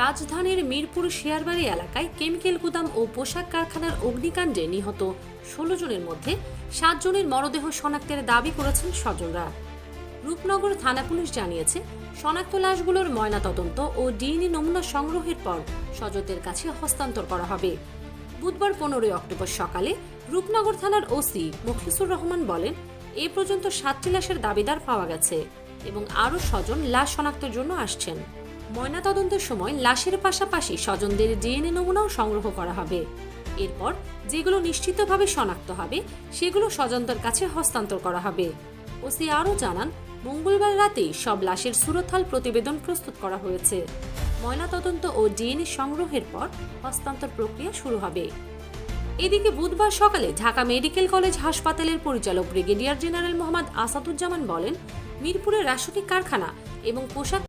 রাজধানীর মিরপুর শেয়ারবাড়ি এলাকায় কেমিক্যাল গুদাম ও পোশাক কারখানার অগ্নিকাণ্ডে নিহত ষোলো জনের মধ্যে সাত জনের মরদেহ শনাক্তের দাবি করেছেন স্বজনরা। রূপনগর থানা পুলিশ জানিয়েছে, শনাক্ত লাশগুলোর ময়নাতদন্ত ও ডিএনএ নমুনা সংগ্রহের পর স্বজনদের কাছে হস্তান্তর করা হবে। বুধবার পনেরোই অক্টোবর সকালে রূপনগর থানার ওসি মুখলিসুর রহমান বলেন, এ পর্যন্ত সাতটি লাশের দাবিদার পাওয়া গেছে এবং আরও স্বজন লাশ শনাক্তের জন্য আসছেন। ময়নাতদন্তের সময় লাশের পাশাপাশি স্বজনদের ডিএনএ নমুনাও সংগ্রহ করা হবে। এরপর যেগুলো নিশ্চিতভাবে শনাক্ত হবে, সেগুলো স্বজনদের কাছে হস্তান্তর করা হবে। ওসি আরও জানান, মঙ্গলবার রাতেই সব লাশের সুরতহাল প্রতিবেদন প্রস্তুত করা হয়েছে। ময়নাতদন্ত ও ডিএনএ সংগ্রহের পর হস্তান্তর প্রক্রিয়া শুরু হবে। এদিকে বুধবার সকালে ঢাকা মেডিকেল কলেজ হাসপাতালের পরিচালক ব্রিগেডিয়ার জেনারেল মোহাম্মদ আসাদুজ্জামান বলেন, মিরপুরের রাসায়নিক কারখানা এবং পোশাক